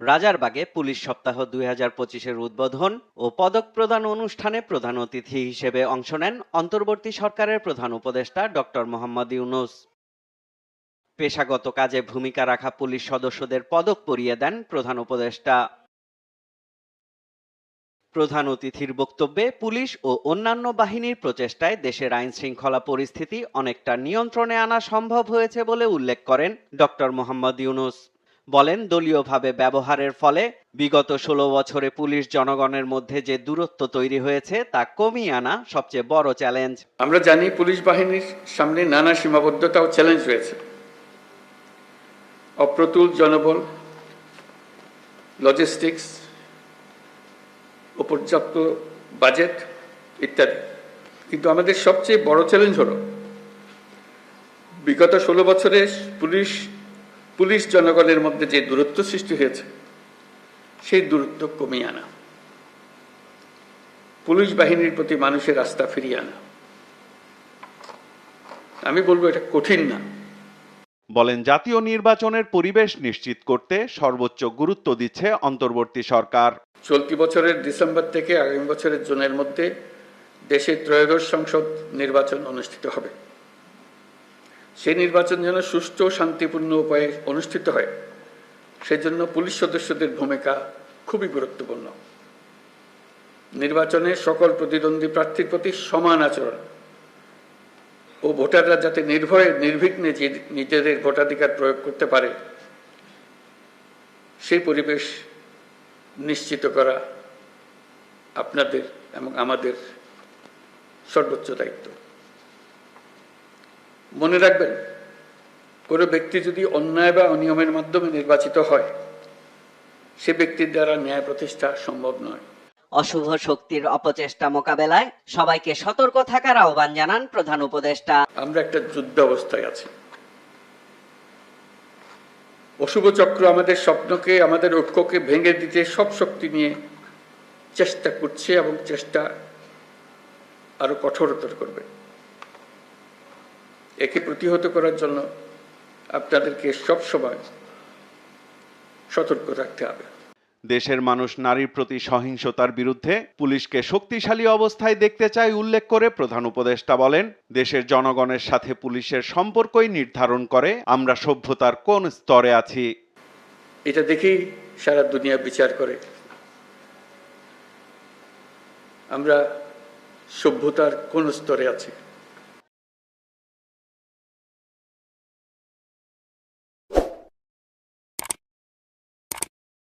রাজারবাগে police সপ্তাহ দুই হাজার পঁচিশের উদ্বোধন ও পদক প্রদান অনুষ্ঠানে প্রধান অতিথি হিসেবে অংশ নেন অন্তর্বর্তী সরকারের প্রধান উপদেষ্টা ডক্টর মোহাম্মদ ইউনুস। পেশাগত কাজে ভূমিকা রাখা পুলিশ সদস্যদের পদক পরিয়ে দেন প্রধান উপদেষ্টা। প্রধান অতিথির বক্তব্যে পুলিশ ও অন্যান্য বাহিনীর প্রচেষ্টায় দেশের আইন শৃঙ্খলা পরিস্থিতি অনেকটা নিয়ন্ত্রণে আনা সম্ভব হয়েছে বলে উল্লেখ করেন ডক্টর মোহাম্মদ ইউনুস। বলেন, দলীয়ভাবে ব্যবহারের ফলে বিগত ষোলো বছরে পুলিশ জনগণের মধ্যে যে দূরত্ব তৈরি হয়েছে, তা কমিয়ে আনা সবচেয়ে বড় চ্যালেঞ্জ আমরা জানি পুলিশ বাহিনীর সামনে নানা সীমাবদ্ধতা ও চ্যালেঞ্জ রয়েছে। অপ্রতুল জনবল লজিস্টিক্স ও পর্যাপ্ত বাজেট ইত্যাদি। কিন্তু আমাদের সবচেয়ে বড় চ্যালেঞ্জ হলো, বিগত ষোলো বছরে পুলিশ পুলিশ জনগণের মধ্যে যে দূরত্ব সৃষ্টি হয়েছে সেই দূরত্ব কমিয়ে আনা। পুলিশ বাহিনীর প্রতি মানুষের আস্থা ফিরিয়ে আনা। আমি বলব এটা কঠিন না। বলেন জাতীয় নির্বাচনের পরিবেশ নিশ্চিত করতে সর্বোচ্চ গুরুত্ব দিচ্ছে অন্তর্বর্তী সরকার। চলতি বছরের ডিসেম্বর থেকে আগামী বছরের জুনের মধ্যে দেশে ত্রয়োদশ সংসদ নির্বাচন অনুষ্ঠিত হবে। সেই নির্বাচন যেন সুষ্ঠু, শান্তিপূর্ণ উপায়ে অনুষ্ঠিত হয়। সেজন্য পুলিশ সদস্যদের ভূমিকা খুবই গুরুত্বপূর্ণ। নির্বাচনে সকল প্রতিদ্বন্দ্বী প্রার্থীর প্রতি সমান আচরণ ও ভোটাররা যাতে নির্ভয়ে, নির্বিঘ্নে নিজেদের ভোটাধিকার প্রয়োগ করতে পারে, সেই পরিবেশ নিশ্চিত করা আপনাদের এবং আমাদের সর্বোচ্চ দায়িত্ব। মনে রাখবেন কোনো ব্যক্তি যদি অন্যায় বা অনিয়মের মাধ্যমে নির্বাচিত হয় সে ব্যক্তির দ্বারা ন্যায় প্রতিষ্ঠা সম্ভব নয়। অশুভ শক্তির অপচেষ্টা মোকাবেলায় সবাইকে সতর্ক থাকার আহ্বান জানান প্রধান উপদেষ্টা। আমরা একটা যুদ্ধ অবস্থায় আছি। অশুভ চক্র আমাদের স্বপ্নকে আমাদের ঐক্যকে ভেঙে দিতে সব শক্তি নিয়ে চেষ্টা করছে এবং চেষ্টা আরও কঠোরতর করবে। একে প্রতিহত করার জন্য আপনাদেরকে সব সময় সতর্ক রাখতে হবে। দেশের মানুষ নারীর প্রতি সহিংসতার বিরুদ্ধে পুলিশকে শক্তিশালী অবস্থায় দেখতে চায় উল্লেখ করে প্রধান উপদেষ্টা বলেন দেশের জনগণের সাথে পুলিশের সম্পর্কই নির্ধারণ করে আমরা সভ্যতার কোন স্তরে আছি। এটা দেখেই সারা দুনিয়া বিচার করে। আমরা সভ্যতার কোন স্তরে আছি?